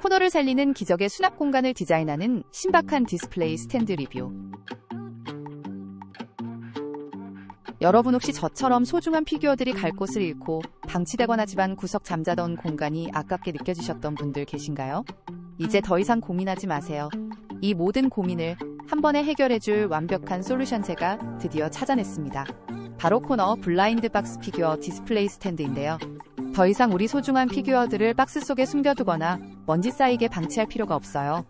코너를 살리는 기적의 수납 공간을 디자인하는 신박한 디스플레이 스탠드 리뷰. 여러분 혹시 저처럼 소중한 피규어들이 갈 곳을 잃고 방치되거나 집안 구석 잠자던 공간이 아깝게 느껴지셨던 분들 계신가요? 이제 더 이상 고민하지 마세요. 이 모든 고민을 한 번에 해결해줄 완벽한 솔루션 제가 드디어 찾아냈습니다. 바로 코너 블라인드 박스 피규어 디스플레이 스탠드인데요. 더 이상 우리 소중한 피규어들을 박스 속에 숨겨두거나 먼지 쌓이게 방치할 필요가 없어요.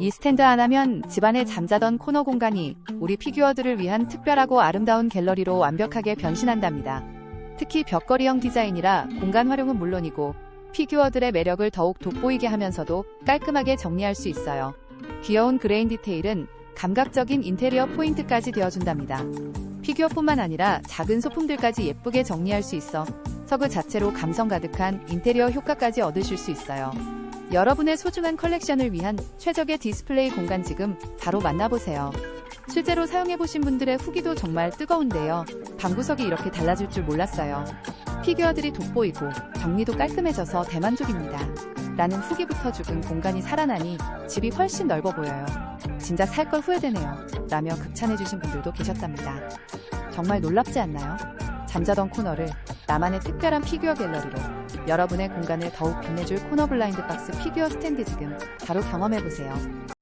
이 스탠드 하나면 집안에 잠자던 코너 공간이 우리 피규어들을 위한 특별하고 아름다운 갤러리로 완벽하게 변신한답니다. 특히 벽걸이형 디자인이라 공간 활용은 물론이고 피규어들의 매력을 더욱 돋보이게 하면서도 깔끔하게 정리할 수 있어요. 귀여운 그레인 디테일은 감각적인 인테리어 포인트까지 되어준답니다. 피규어뿐만 아니라 작은 소품들까지 예쁘게 정리할 수 있어 서그 자체로 감성 가득한 인테리어 효과까지 얻으실 수 있어요. 여러분의 소중한 컬렉션을 위한 최적의 디스플레이 공간 지금 바로 만나보세요. 실제로 사용해보신 분들의 후기도 정말 뜨거운데요. 방구석이 이렇게 달라질 줄 몰랐어요. 피규어들이 돋보이고 정리도 깔끔해져서 대만족입니다. 라는 후기부터 죽은 공간이 살아나니 집이 훨씬 넓어 보여요. 진짜 살 걸 후회되네요. 라며 극찬해주신 분들도 계셨답니다. 정말 놀랍지 않나요? 잠자던 코너를 나만의 특별한 피규어 갤러리로 여러분의 공간을 더욱 빛내줄 코너 블라인드 박스 피규어 스탠드 지금 바로 경험해보세요.